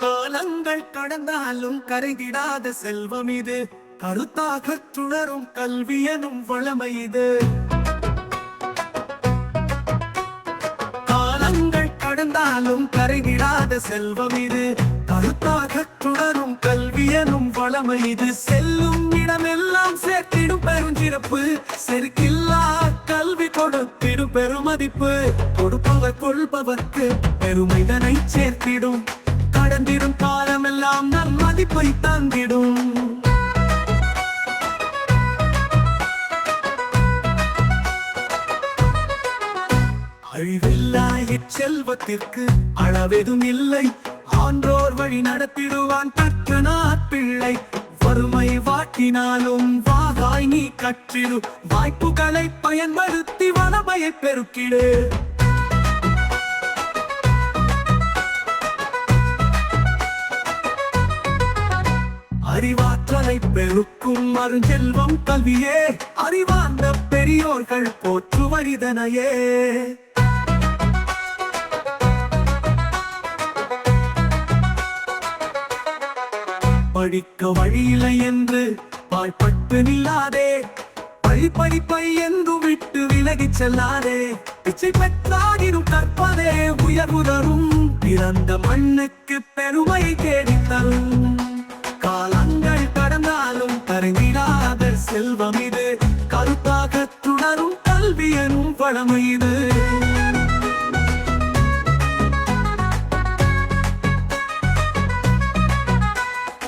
காலங்கள் கடந்தாலும் கருகிடாத செல்வம் இது. கருத்தாக துணரும் கல்வியனும் வளமை இது. காலங்கள் கடந்தாலும் கருகிடாத செல்வம் இது. கருத்தாக துணரும் கல்வியனும் வளமை இது. செல்லும் இடமெல்லாம் சேர்த்திடும் பெருஞ்சிறப்பு. செருக்கில்லா கல்வி கொடுத்திடும் பெருமதிப்பு. மதிப்பை தந்திடும். அழிவில்லா இச்செல்வத்திற்கு அளவெதும் இல்லை. ஆன்றோர் வழி நடத்திடுவான் கற்ற நாட்பிள்ளை வறுமை வாட்டினாலும் வாதாய் நீ கற்றிடு. வாய்ப்புகளை பயன்படுத்தி வளமையை பெருக்கிடு. அறிவாற்றலை பெருக்கும் அருஞ்செல்வம் கல்வியே. அறிவார்ந்த பெரியோர்கள் போற்றுவரிதனையே படிக்க வழியில்லை என்று வாய்ப்பட்டு நில்லாதே. பழி படிப்பை என்று விட்டு விலகி செல்லாதே. பிச்சை பெற்றாகிடும் கற்பதே உயர்வு தரும் பிறந்த மண்ணுக்கு பெருமை தேடித் தரும் செல்வம் இது. கருத்தாக துணரும் கல்வி எனும் பழமை இது.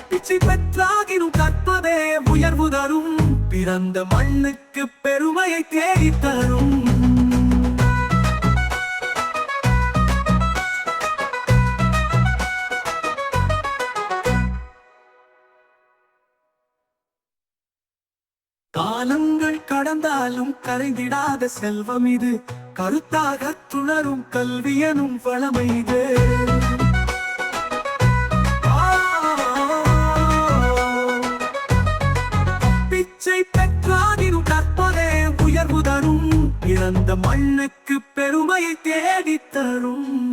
பிச்சை பெற்றாகினும் கற்பதே உயர்வு தரும். பிறந்த மண்ணுக்கு பெருமையை தேடித் தரும் காலங்கள் கடந்தாலும் கரைந்திடாத செல்வம் இது. கருத்தாக துணரும் கல்வியனும் வளமை இது. பிச்சை பெற்றாதினும் கற்பதே உயர்வு தரும். இறந்த மண்ணுக்கு பெருமையை தேடித் தரும்.